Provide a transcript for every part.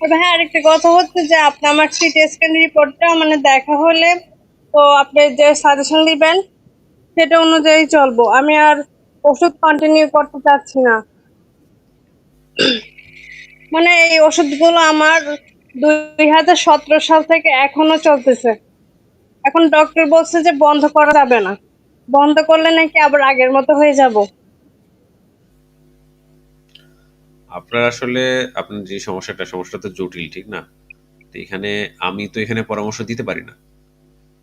হ্যাঁ আরেকটা কথা হচ্ছে যে আপনি আমার সিটি স্ক্যান রিপোর্টটা মানে দেখা হলে তো আপনি যে সাজেশন দিবেন সেটা অনুযায়ী চলবো। আমি আর ওষুধ কন্টিনিউ করতে চাচ্ছি না। মানে এই ওষুধগুলো আমার দুই হাজার সতেরো সাল থেকে এখনও চলতেছে। এখন ডক্টর বলছে যে বন্ধ করা যাবে না। বন্ধ করলে নাকি আবার আগের মতো হয়ে যাব। আপনার আসলে, আপনার যে সমস্যাটা সমস্যাটা তো জটিল, ঠিক না? তো এখানে আমি তো এখানে পরামর্শ দিতে পারি না।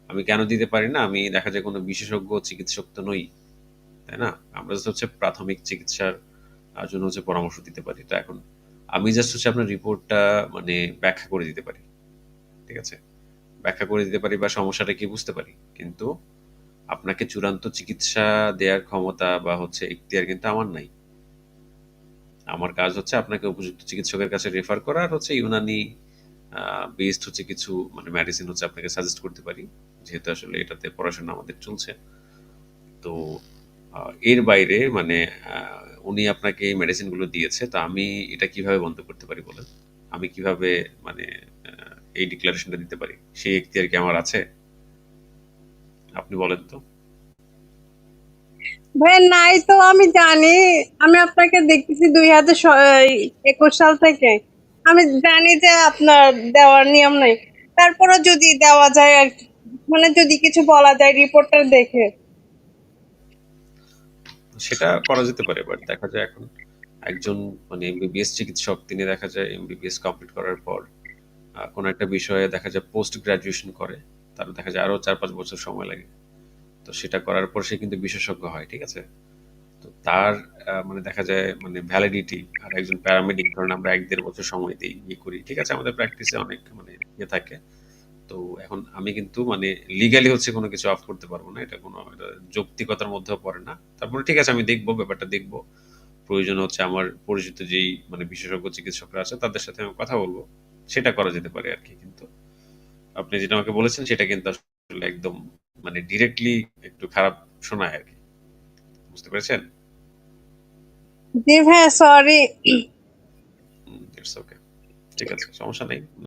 আমি কেন দিতে পারি না? আমি দেখা যায় কোনো বিশেষজ্ঞ চিকিৎসক তো নই, তাই না? আমরা just হচ্ছে প্রাথমিক চিকিৎসার জন্য হচ্ছে পরামর্শ দিতে পারি। তো এখন আমি জাস্ট হচ্ছে আপনার রিপোর্টটা মানে ব্যাখ্যা করে দিতে পারি, ঠিক আছে? ব্যাখ্যা করে দিতে পারি বা সমস্যাটা কি বুঝতে পারি। কিন্তু আপনাকে চূড়ান্ত চিকিৎসা দেওয়ার ক্ষমতা বা হচ্ছে এখতিয়ার কিন্তু আমার নাই। আমার কাজ হচ্ছে আপনাকে উপযুক্ত চিকিৎসকের কাছে রেফার করা আর হচ্ছে ইউনানি বেসড হচ্ছে কিছু মানে মেডিসিন হচ্ছে আপনাকে সাজেস্ট করতে পারি। যেহেতু আসলে এটাতে পড়াশোনা আমাদের চলছে। তো এর বাইরে মানে উনি আপনাকে এই মেডিসিনগুলো দিয়েছে, তো আমি এটা কীভাবে বন্ধ করতে পারি বলেন? আমি কীভাবে মানে এই ডিক্লারেশনটা দিতে পারি? সেই এখতিয়ার কি আমার আছে? আপনি বলেন তো। ভাই, নাই তো, আমি জানি। আমি আপনাকে দেখতেছি দুই হাজার একুশ সাল থেকে। আমি জানি যে আপনার দেওয়ার নিয়ম নাই। তারপরে যদি দেওয়া যায় আর মানে যদি কিছু বলা যায়, রিপোর্টটা দেখে। সেটা করা যেতে পারে বাট দেখা যায় এখন একজন মানে এমবিবিএস চিকিৎসক, তিনি দেখা যায় এমবিবিএস কমপ্লিট করার পর কোনো একটা বিষয়ে দেখা যায় পোস্ট গ্রাজুয়েশন করে। তার দেখা যায় আরও চার পাঁচ বছর সময় লাগে। তো সেটা করার পর সে কিন্তু বিশেষজ্ঞ হয়, ঠিক আছে? তো তার মানে দেখা যায় মানে ভ্যালিডিটি আর একজন প্যারামেডিক ধরেন আমরা এক দেড় বছর সময় দিই ইয়ে করি, ঠিক আছে? আমাদের প্র্যাকটিসে অনেক মানে ইয়ে থাকে। তো এখন আমি কিন্তু মানে লিগালি হচ্ছে কোনো কিছু অফ করতে পারব না, এটা কোনো যৌক্তিকতার মধ্যেও পড়ে না। তারপরে ঠিক আছে, আমি দেখব, ব্যাপারটা দেখব। প্রয়োজন হচ্ছে আমার পরিচিত যেই মানে বিশেষজ্ঞ চিকিৎসকরা আছে, তাদের সাথে আমি কথা বলব। সেটা করা যেতে পারে আর কি, কিন্তু আপনি যেটা আমাকে বলেছেন, সেটা কিন্তু আসলে একদম মানে ডিরেক্টলি একটু খারাপ শোনায় আর কি। বুঝতে পেরেছেন? জি ভাই সরি ইটস ওকে ঠিক আছে সমস্যা নেই।